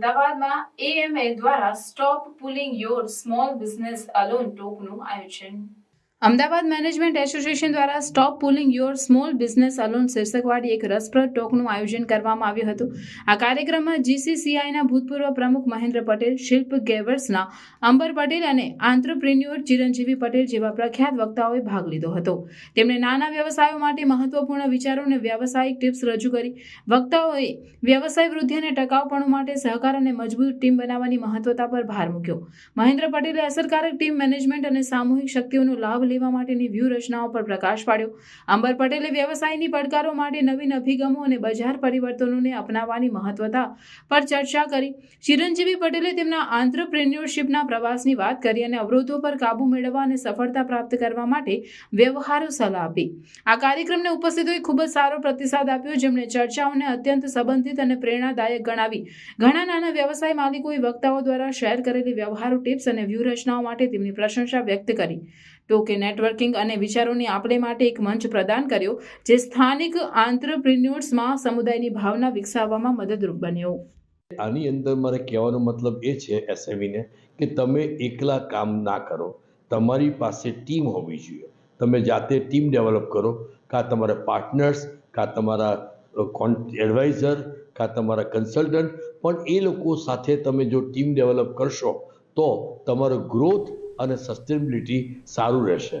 અમદાવાદમાં એએમએ દ્વારા stop pulling your small business alone ટોકનું આયોજન. અમદાવાદ મેનેજમેન્ટ એસોસિએશન દ્વારા stop pulling your small business alone શીર્ષકવાળી એક રસપ્રદ ટોકનું આયોજન કરવામાં આવ્યું હતું. આ કાર્યક્રમમાં જીસીસીઆઈના ભૂતપૂર્વ પ્રમુખ મહેન્દ્ર પટેલ, શિલ્પ ગેવર્સના અંબર પટેલ અને આંત્રપ્રિન્યોર ચિરંજીવી પટેલ જેવા પ્રખ્યાત વક્તાઓએ ભાગ લીધો હતો. તેમણે નાના વ્યવસાયો માટે મહત્વપૂર્ણ વિચારો અને વ્યવસાયિક ટિપ્સ રજૂ કરી. વક્તાઓએ વ્યવસાય વૃદ્ધિ અને ટકાઉપણું માટે સહકાર અને મજબૂત ટીમ બનાવવાની મહત્વતા પર ભાર મૂક્યો. મહેન્દ્ર પટેલે અસરકારક ટીમ મેનેજમેન્ટ અને સામૂહિક શક્તિઓનો લાભ લેવા માટેની વ્યૂહરચનાઓ પર પ્રકાશ પાડ્યો. અંબર પટેલે વ્યવસાયની પડકારો માટે નવીન અભિગમો અને બજાર પરિવર્તનોને અપનાવવાની મહત્વતા પર ચર્ચા કરી. ચિરંજીવી પટેલે તેમના આંત્રપ્રેન્યોરશિપના પ્રવાસની વાત કરી અને અવરોધો પર કાબૂ મેળવવા અને સફળતા પ્રાપ્ત કરવા માટે વ્યવહારો સલાહ આપી. આ કાર્યક્રમને ઉપસ્થિતોએ ખૂબ જ સારો પ્રતિસાદ આપ્યો, જેમણે ચર્ચાઓને અત્યંત સંબંધિત અને પ્રેરણાદાયક ગણાવી. ઘણા નાના વ્યવસાય માલિકોએ વક્તાઓ દ્વારા શેર કરેલી વ્યવહારો ટિપ્સ અને વ્યૂહરચનાઓ માટે તેમની પ્રશંસા વ્યક્ત કરી. ટોકે નેટવર્કિંગ અને વિચારોની આપણે માટે એક મંચ પ્રદાન કર્યો, જે સ્થાનિક આંત્રપ્રિન્યોર્સમાં સમુદાયની ભાવના વિકસાવવામાં મદદરૂપ બન્યો. આની અંદર મારે કહેવાનો મતલબ એ છે એસએમઈને કે તમે એકલા કામ ના કરો. તમારી પાસે ટીમ હોવી જોઈએ. તમે જાતે ટીમ ડેવલપ કરો, કાં તમારા પાર્ટનર્સ, કાં તમારા એડવાઇઝર, કાં તમારા કન્સલ્ટન્ટ, પણ એ લોકો સાથે તમે જો ટીમ ડેવલપ કરશો, તો તમારો ગ્રોથ અને સસ્ટેનેબિલિટી સારું રહેશે.